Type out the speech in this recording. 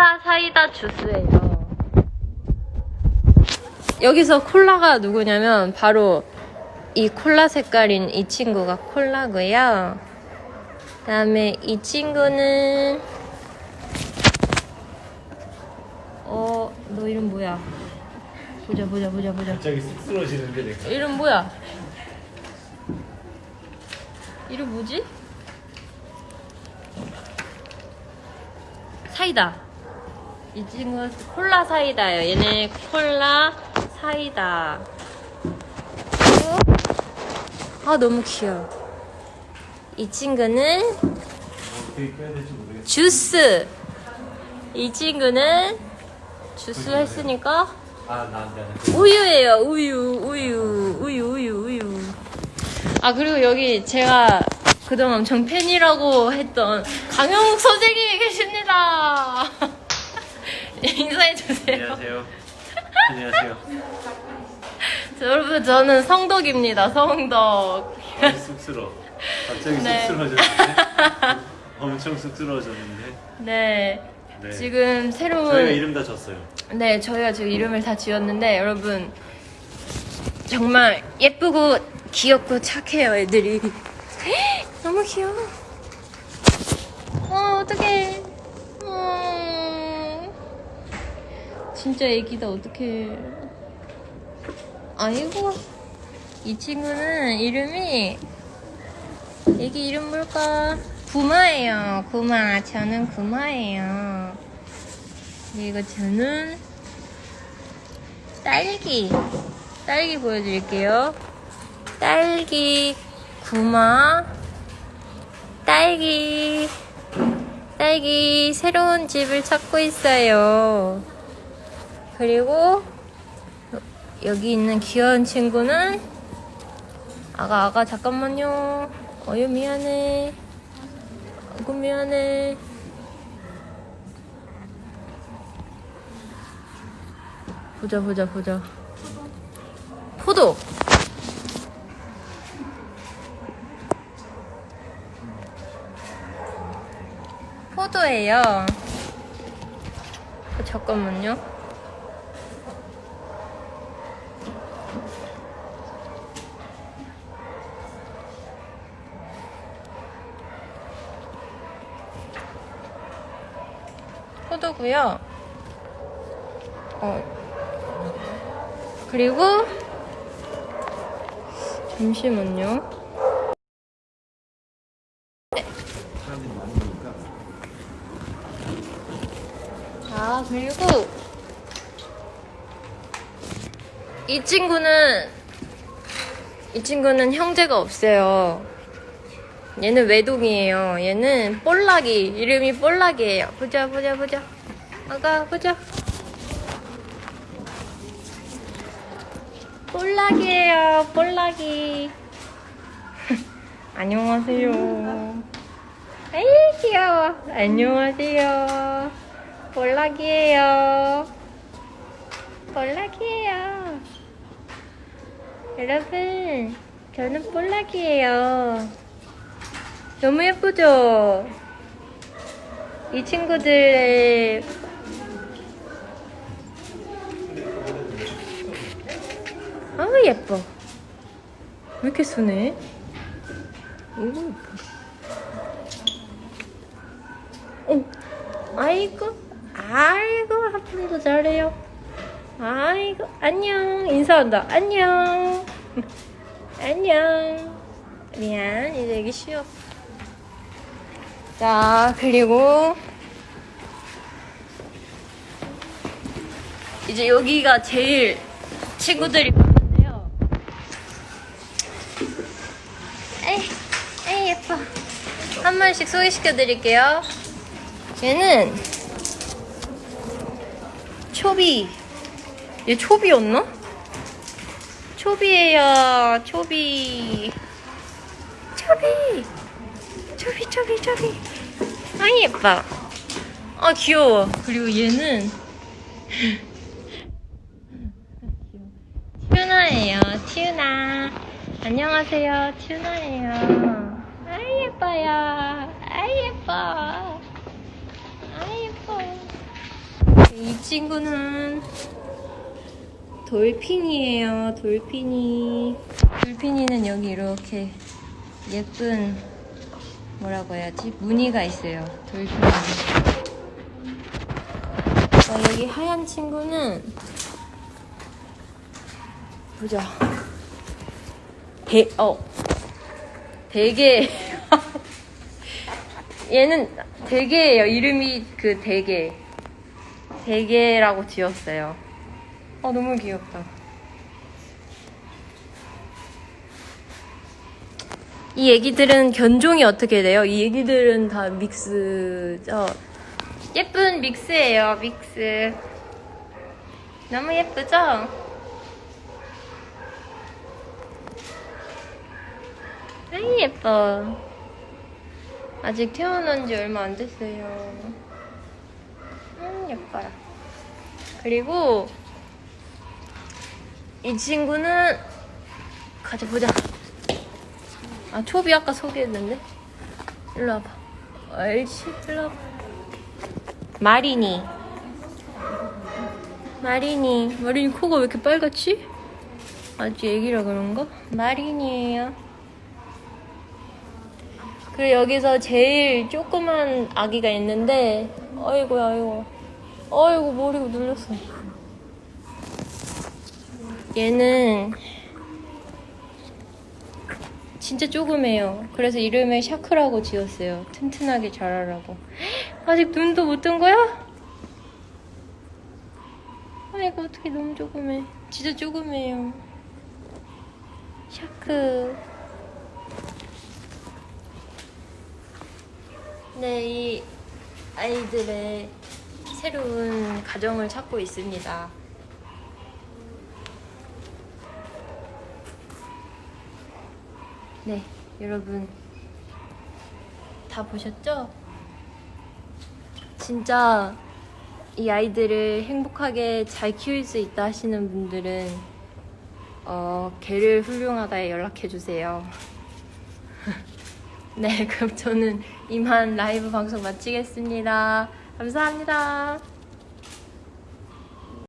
콜라 사이다 주스예요. 여기서 콜라가 누구냐면 바로 이 콜라 색깔인 이 친구가 콜라고요. 그다음에 이 친구는 어, 너 이름 뭐야? 보자 보자 보자 보자. 갑자기 쑥스러워지는데 내가 이름 뭐야? 이름 뭐지? 사이다. 이 친구 콜라 사이다예요. 얘네 콜라 사이다. 아 너무 귀여워. 이 친구는 주스. 이 친구는 주스 했으니까 우유예요. 우유, 우유, 우유, 우유, 우유. 아 그리고 여기 제가 그동안 엄청 팬이라고 했던 강영욱 선생님이 계십니다. 인사해 주세요. 안녕하세요 안녕하세요 여러분 저는 성덕입니다. 성덕. 아, 쑥스러워 갑자기 네. 쑥스러워졌는데 엄청 쑥스러워졌는데 네. 네. 지금 새로운 저희가 이름 다 줬어요 네, 저희가 지금 이름을 다 지었는데 여러분 정말 예쁘고 귀엽고 착해요, 애들이. 너무 귀여워. 어, 어떡해. 진짜 애기다, 어떡해. 아이고, 이 친구는 이름이 애기 이름 뭘까? 구마예요, 구마. 저는 구마예요. 그리고 저는 딸기 딸기 보여드릴게요 딸기 구마 딸기 딸기 새로운 집을 찾고 있어요 그리고 여- 여기 있는 귀여운 친구는 아가 아가 잠깐만요. 어유 미안해. 아구 미안해. 보자 보자 보자. 포도! 포도예요. 어, 잠깐만요 포도고요 어 그리고 잠시만요. 많으니까 아 그리고 이 친구는 이 친구는 형제가 없어요. 얘는 외동이에요. 얘는 볼락이 이름이 볼락이에요. 보자 보자 보자. 아가 보자. 볼락이에요. 볼락이. 안녕하세요. 아이 귀여워. 안녕하세요. 볼락이에요. 볼락이에요. 여러분, 저는 볼락이에요. 너무 예쁘죠? 이 친구들의 아우 예뻐. 왜 이렇게 순해? 이거 예뻐. 오, 아이고, 아이고 하품도 잘해요. 아이고, 안녕 인사한다. 안녕. 안녕. 미안, 이제 여기 쉬어. 자, 그리고 이제 여기가 제일 친구들이 많은데요. 에이, 에이, 예뻐. 한 마리씩 소개시켜 드릴게요. 얘는 초비. 얘 초비였나? 초비예요. 초비. 초비. 초비, 초비, 초비. 아, 예뻐. 아, 귀여워. 그리고 얘는 튜나예요. 튜나. 안녕하세요. 튜나예요. 아 예뻐요. 아 예뻐. 아 예뻐. 이 친구는 돌핀이에요. 돌핀이. 돌핀이는 여기 이렇게 예쁜 뭐라고 해야지? 무늬가 있어요. 돌핀이. 어, 여기 하얀 친구는 보자. 대, 어. 대게. 얘는 대게예요. 이름이 그 대게. 대게라고 지었어요. 어, 너무 귀엽다. 이 애기들은 견종이 어떻게 돼요? 이 애기들은 다 믹스죠? 예쁜 믹스예요, 믹스. 너무 예쁘죠? 아이, 예뻐. 아직 태어난 지 얼마 안 됐어요. 음, 예뻐요. 그리고 이 친구는 가자 보자. 아 초비 아까 소개했는데 일로 와봐. 옳지 일로 와봐. 마리니. 마리니. 마리니 코가 왜 이렇게 빨갛지? 아직 애기라 그런가? 마리니예요. 그리고 여기서 제일 조그만 아기가 있는데 어이구 어이구 어이구 머리가 눌렸어. 얘는 진짜 조그매요. 그래서 이름을 샤크라고 지었어요. 튼튼하게 자라라고. 아직 눈도 못 뜬 거야? 아이고 어떻게 너무 조그매. 진짜 조그매요. 샤크 네, 이 아이들의 새로운 가정을 찾고 있습니다. 네, 여러분 다 보셨죠? 진짜 이 아이들을 행복하게 잘 키울 수 있다 하시는 분들은 어, 개를 훌륭하다에 연락해 주세요. 네, 그럼 저는 이만 라이브 방송 마치겠습니다. 감사합니다.